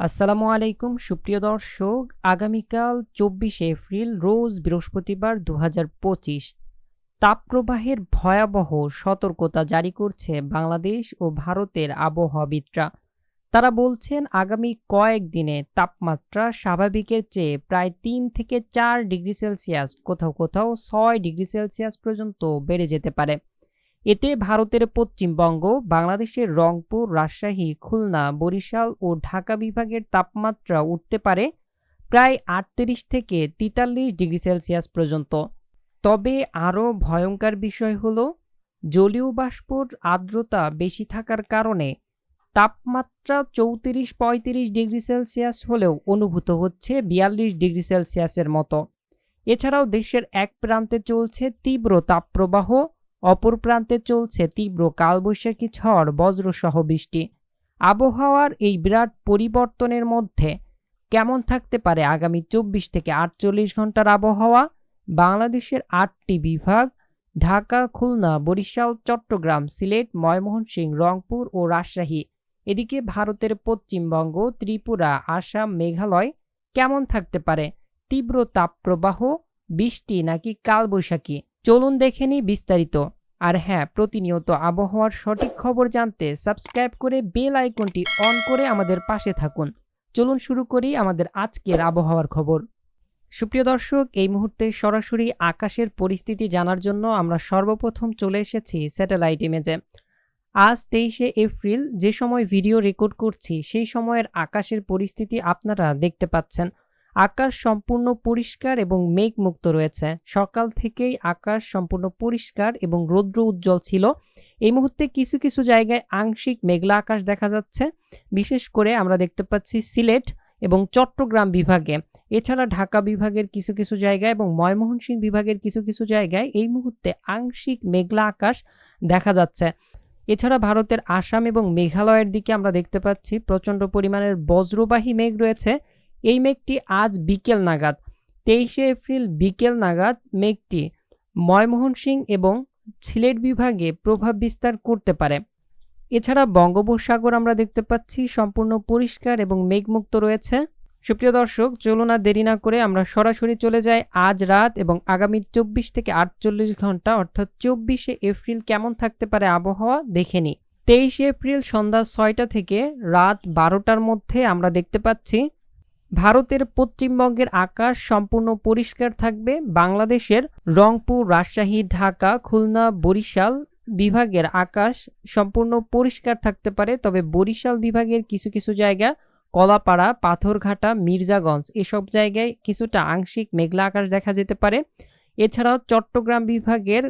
আসসালামু আলাইকুম, সুপ্রিয় দর্শক। আগামীকাল চব্বিশে এপ্রিল, রোজ বৃহস্পতিবার দু হাজার পঁচিশ। তাপপ্রবাহের ভয়াবহ সতর্কতা জারি করছে বাংলাদেশ ও ভারতের আবহাওয়াবিদরা। তারা বলছেন, আগামী কয়েকদিনে তাপমাত্রা স্বাভাবিকের চেয়ে প্রায় তিন থেকে চার ডিগ্রি সেলসিয়াস, কোথাও কোথাও ছয় ডিগ্রি সেলসিয়াস পর্যন্ত বেড়ে যেতে পারে। এতে ভারতের পশ্চিমবঙ্গ, বাংলাদেশের রংপুর, রাজশাহী, খুলনা, বরিশাল ও ঢাকা বিভাগের তাপমাত্রা উঠতে পারে প্রায় আটত্রিশ থেকে তেতাল্লিশ ডিগ্রি সেলসিয়াস পর্যন্ত। তবে আরও ভয়ঙ্কর বিষয় হল, জলীয় বাষ্পর আর্দ্রতা বেশি থাকার কারণে তাপমাত্রা চৌত্রিশ পঁয়ত্রিশ ডিগ্রি সেলসিয়াস হলেও অনুভূত হচ্ছে বিয়াল্লিশ ডিগ্রি সেলসিয়াসের মতো। এছাড়াও দেশের এক প্রান্তে চলছে তীব্র তাপপ্রবাহ অপর প্রান্তে চলছে তীব্র কালবৈশাখী ঝড়, বজ্রসহ বৃষ্টি। আবহাওয়ার এই বিরাট পরিবর্তনের মধ্যে কেমন থাকতে পারে আগামী চব্বিশ থেকে আটচল্লিশ ঘণ্টার আবহাওয়া? বাংলাদেশের আটটি বিভাগ, ঢাকা, খুলনা, বরিশাল, চট্টগ্রাম, সিলেট, ময়মনসিংহ, রংপুর ও রাজশাহী। এদিকে ভারতের পশ্চিমবঙ্গ, ত্রিপুরা, আসাম, মেঘালয় কেমন থাকতে পারে? তীব্র তাপপ্রবাহ, বৃষ্টি নাকি কালবৈশাখী? চলুন দেখে নিই বিস্তারিত। আর হ্যাঁ প্রতিনিয়ত আবহাওয়ার সঠিক খবর জানতে সাবস্ক্রাইব করে বেল আইকনটি অন করে আমাদের পাশে থাকুন। চলুন শুরু করি আমাদের আজকের আবহাওয়ার খবর। সুপ্রিয় দর্শক, এই মুহূর্তে সরাসরি আকাশের পরিস্থিতি জানার জন্য আমরা সর্বপ্রথম চলে এসেছি স্যাটেলাইট ইমেজে। আজ তেইশে এপ্রিল, যে সময় ভিডিও রেকর্ড করছি, সেই সময়ের আকাশের পরিস্থিতি আপনারা দেখতে পাচ্ছেন। আকাশ সম্পূর্ণ পরিষ্কার এবং মেঘমুক্ত রয়েছে। সকাল থেকেই আকাশ সম্পূর্ণ পরিষ্কার এবং রৌদ্র উজ্জ্বল ছিল। এই মুহূর্তে কিছু কিছু জায়গায় আংশিক মেঘলা আকাশ দেখা যাচ্ছে। বিশেষ করে আমরা দেখতে পাচ্ছি সিলেট এবং চট্টগ্রাম বিভাগে। এছাড়া ঢাকা বিভাগের কিছু কিছু জায়গায় এবং ময়মোহনসিংহ বিভাগের কিছু কিছু জায়গায় এই মুহূর্তে আংশিক মেঘলা আকাশ দেখা যাচ্ছে। এছাড়া ভারতের আসাম এবং মেঘালয়ের দিকে আমরা দেখতে পাচ্ছি। প্রচণ্ড পরিমাণের বজ্রবাহী মেঘ রয়েছে। এই মেঘটি আজ বিকেল নাগাদ। তেইশে এপ্রিল বিকেল নাগাদ মেঘটি ময়মোহন সিং এবং সিলেট বিভাগে প্রভাব বিস্তার করতে পারে। এছাড়া বঙ্গোপসাগর আমরা দেখতে পাচ্ছি সম্পূর্ণ পরিষ্কার এবং মেঘমুক্ত রয়েছে। সুপ্রিয় দর্শক, চলুন আর দেরি না করে আমরা সরাসরি চলে যাই আজ রাত এবং আগামী চব্বিশ থেকে আটচল্লিশ ঘণ্টা অর্থাৎ চব্বিশে এপ্রিল কেমন থাকতে পারে আবহাওয়া দেখে নিই। তেইশে এপ্রিল সন্ধ্যা ছয়টা থেকে রাত বারোটার মধ্যে আমরা দেখতে পাচ্ছি ভারতের পশ্চিমবঙ্গের আকাশ সম্পূর্ণ পরিষ্কার থাকবে। বাংলাদেশের রংপুর, রাজশাহী, ঢাকা, খুলনা, বরিশাল বিভাগের আকাশ সম্পূর্ণ পরিষ্কার থাকতে পারে। তবে বরিশাল বিভাগের কিছু কিছু জায়গা কলাপাড়া, পাথরঘাটা, মির্জাগঞ্জ এসব জায়গায় কিছুটা আংশিক মেঘলা আকাশ দেখা যেতে পারে। এছাড়াও চট্টগ্রাম বিভাগের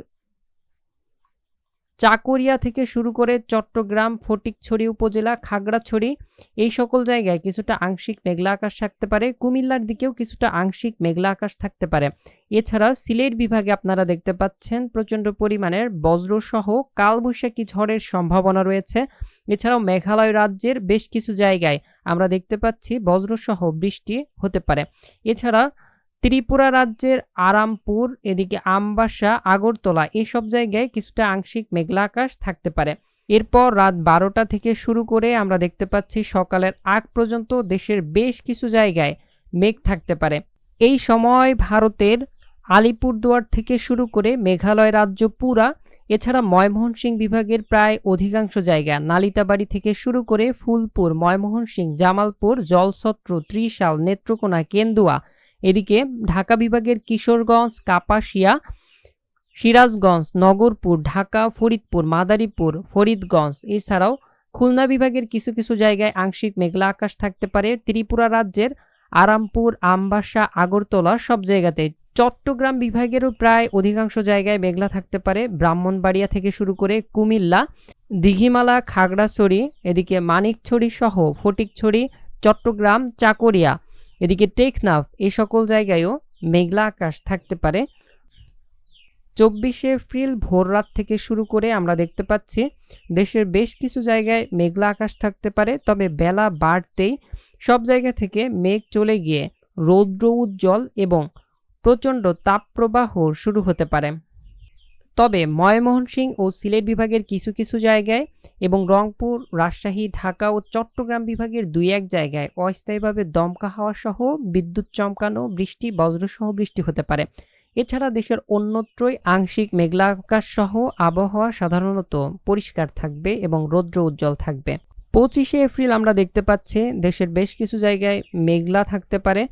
চাকুরিয়া থেকে শুরু করে চট্টগ্রাম, ফটিকছড়ি উপজেলা, খাগড়াছড়ি, এই সকল জায়গায় কিছুটা আংশিক মেঘলা আকাশ থাকতে পারে। কুমিল্লার দিকেও কিছুটা আংশিক মেঘলা আকাশ থাকতে পারে। এছাড়া সিলেট বিভাগে আপনারা দেখতে পাচ্ছেন প্রচণ্ড পরিমাণের বজ্রসহ কালবৈশাখী ঝড়ের সম্ভাবনা রয়েছে। এছাড়াও মেঘালয় রাজ্যের বেশ কিছু জায়গায় আমরা দেখতে পাচ্ছি বজ্রসহ বৃষ্টি হতে পারে। এছাড়া ত্রিপুরা রাজ্যের আরামপুর, এদিকে আমবাসা, আগরতলা, এসব জায়গায় কিছুটা আংশিক মেঘলা আকাশ থাকতে পারে। এরপর রাত বারোটা থেকে শুরু করে আমরা দেখতে পাচ্ছি সকালের আগ পর্যন্ত দেশের বেশ কিছু জায়গায় মেঘ থাকতে পারে। এই সময় ভারতের আলিপুরদুয়ার থেকে শুরু করে মেঘালয় রাজ্য পুরা, এছাড়া ময়মোহনসিং বিভাগের প্রায় অধিকাংশ জায়গা, নালিতাবাড়ি থেকে শুরু করে ফুলপুর ময়মোহনসিং জামালপুর জলছত্র ত্রিশাল, নেত্রকোনা, কেন্দুয়া এদিকে ঢাকা বিভাগের কিশোরগঞ্জ, কাপাসিয়া, সিরাজগঞ্জ, নগরপুর, ঢাকা, ফরিদপুর, মাদারীপুর, ফরিদগঞ্জ এছাড়াও খুলনা বিভাগের কিছু কিছু জায়গায় আংশিক মেঘলা আকাশ থাকতে পারে। ত্রিপুরা রাজ্যের আরামপুর, আমবাসা, আগরতলা সব জায়গাতে চট্টগ্রাম বিভাগেরও প্রায় অধিকাংশ জায়গায় মেঘলা থাকতে পারে। ব্রাহ্মণবাড়িয়া থেকে শুরু করে কুমিল্লা, দিঘিমালা, খাগড়াছড়ি, এদিকে মানিকছড়ি সহ ফটিকছড়ি, চট্টগ্রাম, চাকরিয়া এদিকে টেকনাফ, এ সকল জায়গায়ও মেঘলা আকাশ থাকতে পারে। চব্বিশে এপ্রিল ভোর রাত থেকে শুরু করে আমরা দেখতে পাচ্ছি, দেশের বেশ কিছু জায়গায় মেঘলা আকাশ থাকতে পারে, তবে বেলা বাড়তেই সব জায়গা থেকে মেঘ চলে গিয়ে রৌদ্র উজ্জ্বল এবং প্রচণ্ড তাপপ্রবাহ শুরু হতে পারে। তবে ময়মনসিংহ ও সিলেট বিভাগের কিছু কিছু জায়গায় এবং রংপুর, রাজশাহী, ঢাকা ও চট্টগ্রাম বিভাগের দুই এক জায়গায় অস্থায়ীভাবে দমকা হাওয়া সহ বিদ্যুৎ চমকানো বৃষ্টি, বজ্রসহ বৃষ্টি হতে পারে। এছাড়া দেশের অন্যত্রই আংশিক মেঘলা আকাশ সহ আবহাওয়া সাধারণত পরিষ্কার থাকবে এবং রৌদ্র উজ্জ্বল থাকবে। পঁচিশে এপ্রিল আমরা দেখতে পাচ্ছি দেশের বেশ কিছু জায়গায় মেঘলা থাকতে পারে।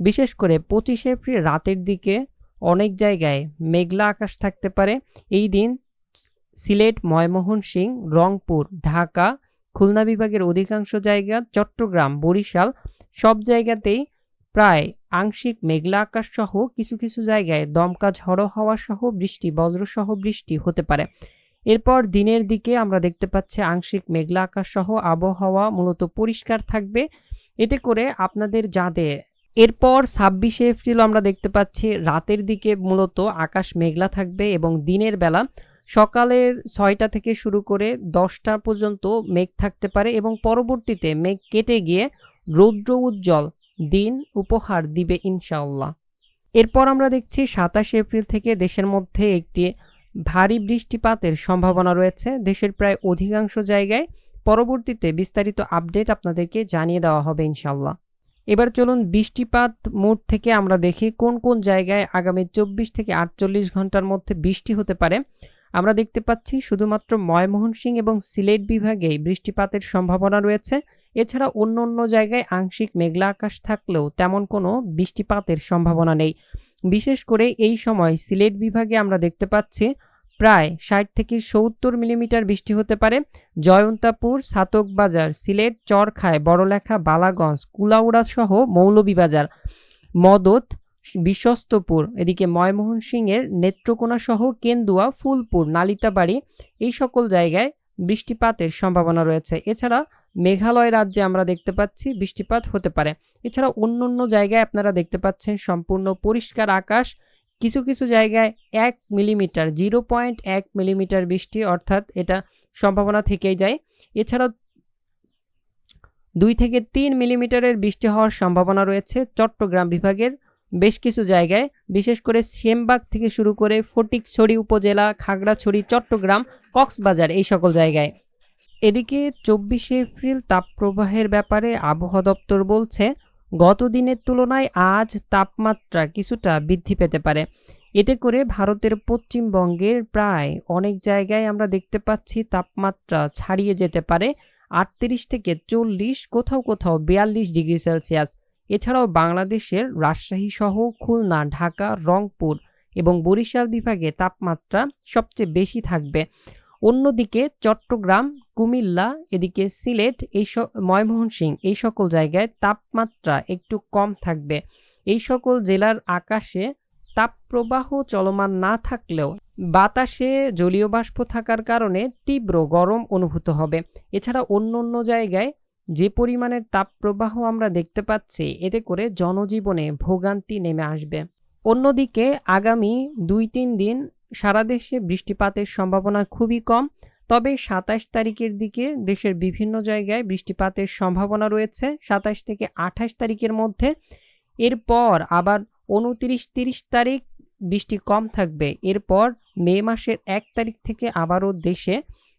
বিশেষ করে পঁচিশে এপ্রিল রাতের দিকে অনেক জায়গায় মেঘলা আকাশ থাকতে পারে। এই দিন সিলেট ময়মোহনসিংহ রংপুর, ঢাকা, খুলনা বিভাগের অধিকাংশ জায়গা, চট্টগ্রাম, বরিশাল সব জায়গাতেই প্রায় আংশিক মেঘলা আকাশ সহ কিছু কিছু জায়গায় দমকা ঝড়ো হাওয়া সহ বৃষ্টি, বজ্রসহ বৃষ্টি হতে পারে। এরপর দিনের দিকে আমরা দেখতে পাচ্ছি আংশিক মেঘলা আকাশ সহ আবহাওয়া মূলত পরিষ্কার থাকবে। এতে করে আপনাদের যাদের এরপর ছাব্বিশে এপ্রিল আমরা দেখতে পাচ্ছি রাতের দিকে মূলত আকাশ মেঘলা থাকবে এবং দিনের বেলা সকালের ছয়টা থেকে শুরু করে দশটা পর্যন্ত মেঘ থাকতে পারে এবং পরবর্তীতে মেঘ কেটে গিয়ে রৌদ্র উজ্জ্বল দিন উপহার দিবে ইনশাআল্লাহ। এরপর আমরা দেখছি সাতাশে এপ্রিল থেকে দেশের মধ্যে একটি ভারী বৃষ্টিপাতের সম্ভাবনা রয়েছে। দেশের প্রায় অধিকাংশ জায়গায় পরবর্তীতে বিস্তারিত আপডেট আপনাদেরকে জানিয়ে দেওয়া হবে ইনশাল্লাহ এবার চলুন বৃষ্টিপাত মোড থেকে আমরা দেখি কোন কোন জায়গায় আগামী চব্বিশ থেকে আটচল্লিশ ঘণ্টার মধ্যে বৃষ্টি হতে পারে। আমরা দেখতে পাচ্ছি শুধুমাত্র ময়মোহনসিং এবং সিলেট বিভাগেই বৃষ্টিপাতের সম্ভাবনা রয়েছে। এছাড়া অন্য অন্য জায়গায় আংশিক মেঘলা আকাশ থাকলেও তেমন কোনো বৃষ্টিপাতের সম্ভাবনা নেই। বিশেষ করে এই সময় সিলেট বিভাগে আমরা দেখতে পাচ্ছি প্রায় ষাট থেকে সত্তর মিলিমিটার বৃষ্টি হতে পারে। জয়ন্তাপুর, সাতকবাজার, সিলেট, চরখায়, বড়লেখা, বালাগঞ্জ, কুলাউড়া সহ মৌলভীবাজার, মদত, বিশ্বস্তপুর, এদিকে ময়মোহন সিংয়ের নেত্রকোনা সহ কেন্দুয়া, ফুলপুর, নালিতাবাড়ি এই সকল জায়গায় বৃষ্টিপাতের সম্ভাবনা রয়েছে। এছাড়া মেঘালয় রাজ্যে আমরা দেখতে পাচ্ছি বৃষ্টিপাত হতে পারে। এছাড়া অন্য অন্য জায়গায় আপনারা দেখতে পাচ্ছেন সম্পূর্ণ পরিষ্কার আকাশ। কিছু কিছু জায়গায় এক মিলিমিটার, জিরো পয়েন্ট এক মিলিমিটার বৃষ্টি অর্থাৎ এটা সম্ভাবনা থেকেই যায়। এছাড়াও দুই থেকে তিন মিলিমিটারের বৃষ্টি হওয়ার সম্ভাবনা রয়েছে চট্টগ্রাম বিভাগের। বেশ কিছু জায়গায়, বিশেষ করে সেমবাগ থেকে শুরু করে ফটিকছড়ি উপজেলা, খাগড়াছড়ি, চট্টগ্রাম, কক্সবাজার এই সকল জায়গায়। এদিকে চব্বিশে এপ্রিল তাপপ্রবাহের ব্যাপারে আবহাওয়া দপ্তর বলছে গত দিনের তুলনায় আজ তাপমাত্রা কিছুটা বৃদ্ধি পেতে পারে। এতে করে ভারতের পশ্চিমবঙ্গের প্রায় অনেক জায়গায় আমরা দেখতে পাচ্ছি তাপমাত্রা ছাড়িয়ে যেতে পারে। আটত্রিশ থেকে চল্লিশ, কোথাও কোথাও বিয়াল্লিশ ডিগ্রি সেলসিয়াস। এছাড়াও বাংলাদেশের রাজশাহী সহ খুলনা, ঢাকা, রংপুর এবং বরিশাল বিভাগে তাপমাত্রা সবচেয়ে বেশি থাকবে। অন্যদিকে চট্টগ্রাম, কুমিল্লা, এদিকে সিলেট, এই ময়মোহনসিং এই সকল জায়গায় তাপমাত্রা একটু কম থাকবে। এই সকল জেলার আকাশে তাপপ্রবাহ চলমান না থাকলেও বাতাসে জলীয় বাষ্প থাকার কারণে তীব্র গরম অনুভূত হবে। এছাড়া অন্য অন্য জায়গায় যে পরিমাণের তাপপ্রবাহ আমরা দেখতে পাচ্ছি, এতে করে জনজীবনে ভোগান্তি নেমে আসবে। অন্যদিকে আগামী দুই তিন দিন সারা দেশে বৃষ্টিপাতের সম্ভাবনা খুবই কম, তবে সাতাশ তারিখের দিকে দেশের বিভিন্ন জায়গায় বৃষ্টিপাতের সম্ভাবনা রয়েছে। সাতাশ থেকে আঠাশ তারিখের মধ্যে এরপর আবার উনতিরিশ তিরিশ তারিখ বৃষ্টি কম থাকবে। এরপর মে মাসের এক তারিখ থেকে আবারও দেশে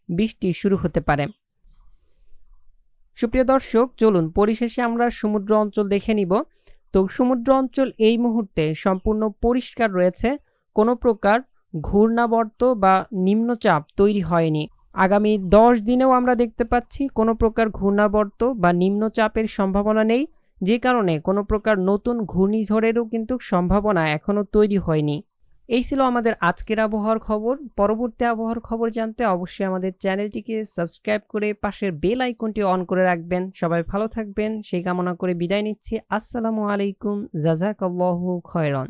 বৃষ্টি শুরু হতে পারে। সুপ্রিয় দর্শক, চলুন পরিশেষে আমরা সমুদ্র অঞ্চল দেখে নিব। তো সমুদ্র অঞ্চল এই মুহূর্তে সম্পূর্ণ পরিষ্কার রয়েছে। কোনো প্রকার ঘূর্ণাবর্ত বা নিম্নচাপ তৈরি হয়নি। আগামী দশ দিনেও আমরা দেখতে পাচ্ছি কোনো প্রকার ঘূর্ণাবর্ত বা নিম্নচাপের সম্ভাবনা নেই। যে কারণে কোনো প্রকার নতুন ঘূর্ণিঝড়েরও কিন্তু সম্ভাবনা এখনও তৈরি হয়নি। এই ছিল আমাদের আজকের আবহাওয়ার খবর। পরবর্তী আবহাওয়ার খবর জানতে অবশ্যই আমাদের চ্যানেলটিকে সাবস্ক্রাইব করে পাশের বেল আইকনটি অন করে রাখবেন। সবাই ভালো থাকবেন। সেই কামনা করে বিদায় নিচ্ছি। আসসালামু আলাইকুম। জাজাকাল্লাহু খয়রন।